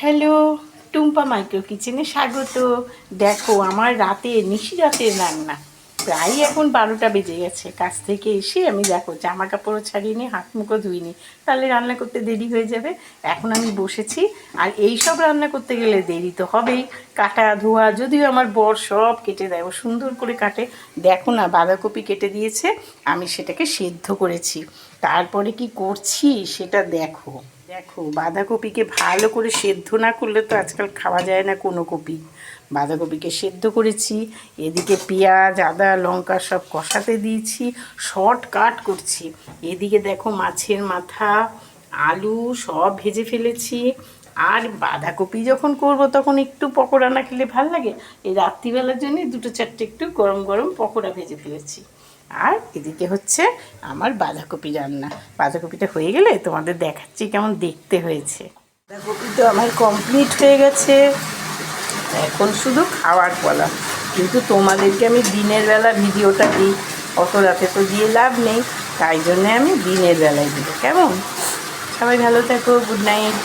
Hello Tumpa micro কিচেনে স্বাগত। দেখো, আমার রাতে, নিশি রাতের রান্না। প্রায় এখন বারোটা বেজে গেছে। কাজ থেকে এসে আমি দেখো জামা কাপড়ও ছাড়িয়ে হাত মুখও ধুইনি তাহলে রান্না করতে দেরি হয়ে যাবে। এখন আমি বসেছি। আর এই সব রান্না করতে গেলে দেরি তো হবেই। কাটা ধোয়া, যদিও আমার বর সব কেটে দেয়। ও সুন্দর করে কাটে। দেখো না, বাঁধাকপি কেটে দিয়েছে। আমি সেটাকে সেদ্ধ করেছি। তারপরে কি করছি সেটা দেখো। দেখো, বাঁধাকপিকে ভালো করে সেদ্ধ না করলে তো আজকাল খাওয়া যায় না কোনো কপি। বাঁধাকপিকে সেদ্ধ করেছি, এদিকে পেঁয়াজ, আদা, লঙ্কা সব কষাতে দিয়েছি শর্ট কাট করছি। এদিকে দেখো মাছের মাথা, আলু সব ভেজে ফেলেছি। আর বাঁধাকপি যখন করব তখন একটু পকোড়া না খেলে ভালো লাগে। এই রাত্রিবেলার জন্য দুটো চারটে একটু গরম গরম পকোড়া ভেজে ফেলেছি। আর এদিকে হচ্ছে আমার বাঁধাকপি রান্না। বাঁধাকপিটা হয়ে গেলে তোমাদের দেখাচ্ছি কেমন দেখতে হয়েছে। বাঁধাকপি তো আমার কমপ্লিট হয়ে গেছে। এখন শুধু খাওয়ার বলা কিন্তু তোমাদেরকে আমি দিনের বেলা ভিডিওটা দিই। অত রাতে তো দিয়ে লাভ নেই। তাই জন্যে আমি দিনের বেলায় দিই কেমন? সবাই ভালো থাকো। Good night.